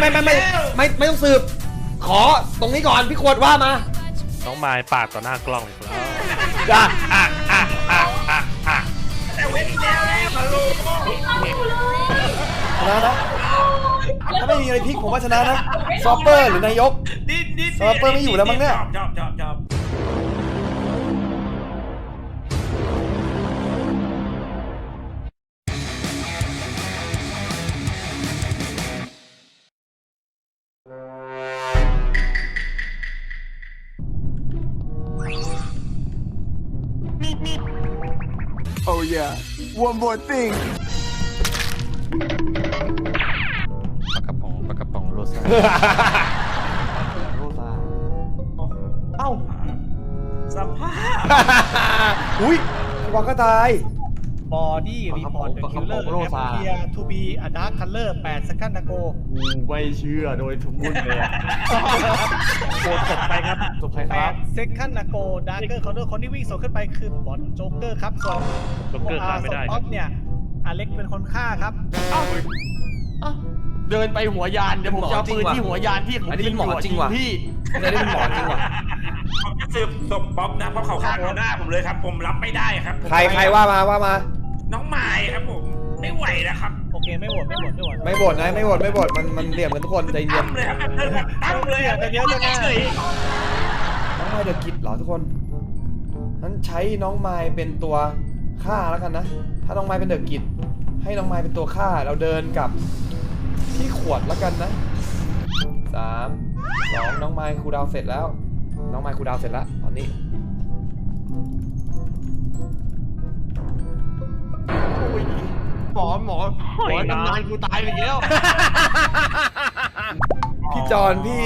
ไม่ไม่ไม่ไม่ไม่ต้องสืบ ขอตรงนี้ก่อนพี่ขวดว่ามาน้องไม้ปาดต่อหน้ากล้องเลยครับจ้าอะอะอะอะอะแต่เว้นแล้วแล้วมาลูกชนะนะถ้าไม่มีอะไรพลิกผมว่าชนะนะซอปเปอร์หรือนายก ดิ้นดิ้นสวัสดิ์เปิ้ลไม่อยู่แล้วมั้งเนี่ย ชอบชอบ yeah. One more thing. ปากกระป๋องปากกระป๋องโรซ่าโรซาเอ้าสภาพ อุ้ยพี่วางก็ตาย บอดี้รีพอร์ตเดอะคิลเลอร์โลแอปซาเพียทูบีอะดาร์คคัลเลอร์8 second ago กูไม่เชื่อโดยทุกคนเลยโกดตกไปครับจบใครครับ 8 second ago ดาร์เกอร์เคาน์เตอร์คนที่วิ่งสวนขึ้นไปคือบอลโจ๊กเกอร์ครับส่วนโจ๊กเกอร์ฆ่าไม่ได้ส่วนคอรัอบฟเนี่ยอเล็กเป็นคนฆ่าครับเดินไปหัวยานเดี๋ยวผมจะเอาปืนที่หัวยานที่ผมอันนี้เป็นหมอจริงว่ะ พี่อันนี้เป็นหมอจริงว่ะผมจะสืบศพป๊อปนะเพราะเขาฆ่าต่อหน้าผมเลยครับ ผมรับไม่ได้ครับผมใครใครว่ามาว่ามา น้องไม้ครับผม ไม่ไหวนะครับโอเคไม่โหวตไม่โหวตไม่โหวตไม่บ่นนะไม่บ่นไม่บ่นมันมันเหลี่ยมกันทุกคนใจเย็ตั้นมเลยครับเดินแบบตั้มเลยอะแต่เดี๋ยวจะแน่เฉยน้องไม้เดอะกิจเหรอทุกคนนั้นใช้น้องไม้เป็นตัวฆ่าแล้วกันนะ ถ้าน้องไม้เป็นเดอะกิจให้น้องไม้เป็นตัวฆ่าเราเดินกับพี่ขวดแล้วกันนะสามสองน้องไม้ครูดาวเสร็จแล้ว น้องไม้ครูดาวเสร็จแล้วตอนนี้ มอหมอหมอตำนานกูตายไปแล้วพี่จอนพี่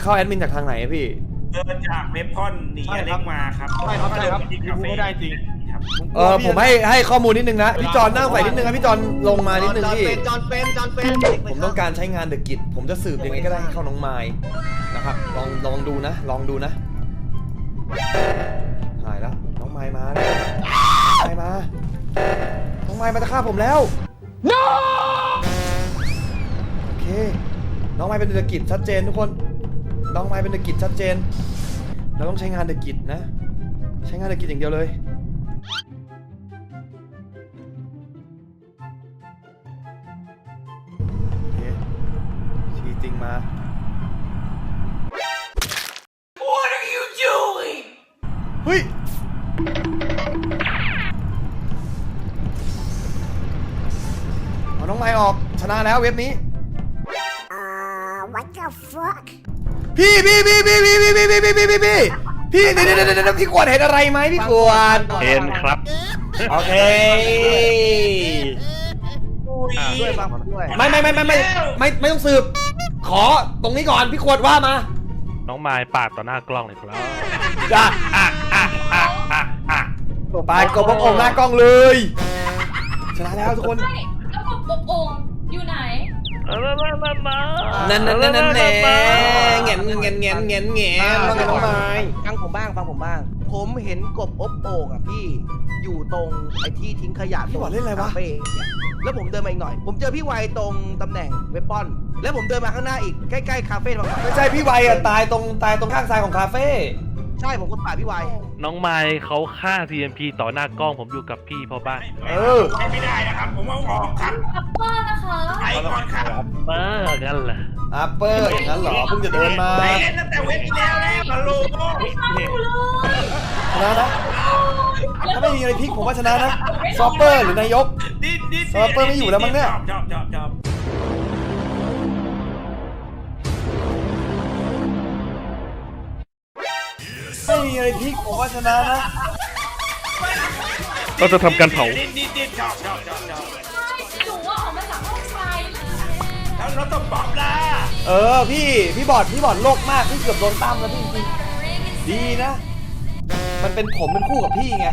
เข้าแอดมินจากทางไหนอะพี่ เดินจากเว็บพอนหนีอเล็กมาครับใช่ครับใช่ครับที่พี่คาพูเฟ่ดได้จริง ครับเออผมให้ให้ข้อมูลนิดนึงนะพี่จอนนั่งใส่นิดนึงนะพี่จอนลงมานิดนึงพี่จอนเป็นจอนเป็นผมต้องการใช้งานเดอะกิจผมจะสืบยังไงก็ได้ให้เข้าน้องไม้นะครับลองลองดูนะ ลองดูนะหายแล้วน้องไม้มาแล้วน้องไม้มา องไม้มาจะฆ่าผมแล้ว no โอเค น้องไม้เป็นเดอะกิจชัดเจนทุกคน น้องไม้เป็นเดอะกิจชัดเจน เราต้องใช้งานเดอะกิจนะ ใช้งานเดอะกิจอย่างเดียวเลยโอเคชีจริงมา What are you doing เฮ้ย น้องไม้ออกชนะแล้วเว็บนี้ Uh, what the fuck? พี่พี่พี่พี่พี่พี่พี่พี่พี่พี่พี่พี่เดี๋ยวเดี๋ยวเดี๋ยวเดี๋ยวพี่ขวดเห็นอะไรไหมพี่ขวดเห็นครับ โอเคด้วยฟังผมด้วยไม่ไม่ไม่ไม่ไม่ไม่ไม่ต้องสืบ ขอตรงนี้ก่อนพี่ขวดว่ามา น้องไม้ปาดต่อหน้ากล้องเลยครับจ้าอะอะอะอะอะปาดกบพระองค์หน้ากล้องเลย ชนะแล้วทุกคน นั่นนั่นนั่นนั่นแหน่เงี้ยเงี้ยเงี้ยเงี้ยเงี้ยว่าไงน้องไม้ฟังผมบ้างฟังผมบ้าง ผมเห็นกบอบโอ่งอะพี่อยู่ตรงไอ้ที่ทิ้งขยะพี่หวานเล่นอะไรวะ คาเฟ่เนี่ยแล้วผมเดินมาอีกหน่อย ผมเจอพี่ไวตรงตำแหน่งเวปอน แล้วผมเดินมาข้างหน้าอีกใกล้ๆคาเฟ่บางไม่ใช่พี่ไวอะตายตรงตายตรงข้างซ้ายของคาเฟ่ ช่ผมคนป่าดพี่ไวน้องไม้เขาฆ่า TMP ต่อหน้ากล้องผมอยู่กับพี่พ่อบ้านเออไปไม่ได้นะครับ ผมเอาออกครับอัปเปอร์นะคะไปก่อนครับเออกันแหละอัปเปอร์อย่างนั้นเหรอเพิ่งจะเดินมาไปเล่นตั้งแต่เว็บที่แล้วแล้วมาลูกไม่ฆ่าหนูเลยชนะนะถ้าไม่มีอะไรพลิกผมว่าชนะนะซอปเปอร์หรือนายก ดิ้นดิ้นสวัสดิ์เปิ้ลไม่อยู่แล้วมั้งเนี่ย ชอบชอบชอบ ม่มีอะไรพลิกผมว่าชนะนะเราจะทำการเผา ดิ้นดิ้นดิ้นชอบชอบชอบชอบใช่หนูว่าออกมาจากห้องไฟแล้วรถต้องป๊อปล่ะเออพี่พี่บอดพี่บอดโลกมากพี่เกือบโดนตั้มแล้วพี่จริงๆดีนะ มันเป็นผมเป็นคู่กับพี่ไง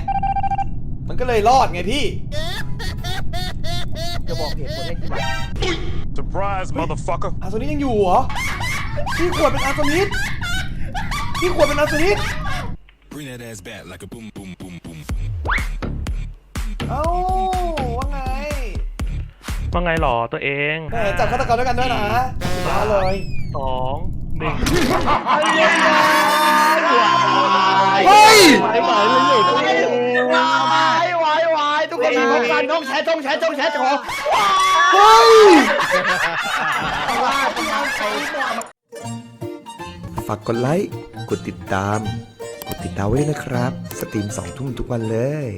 มันก็เลยรอดไงพี่จะบอกเหตุผลให้ทีหลัง Surprise, motherfucker. อาโซนิสยังอยู่เหรอพี่ขวดเป็นอาโซนิสพี่ขวดเป็นอาโซนิส Bring that ass back like a boom, boom, boom, boom. เอ้าว่าไงว่าไงหรอตัวเองแม่จับฆาตกรด้วยกันด้วยนะมาเลยสองหนึ่งเฮ้ยไหวไหวเลยไหวไหวไหวทุกคนมีพร้อมกันต้องแชร์ต้องแชร์ต้องแชร์ขอเฮ้ย ฝากกดไลค์ กดติดตามก ดติดดาวไว้ด้วยนะครับ สตรีมสองทุ่มทุกวันเลย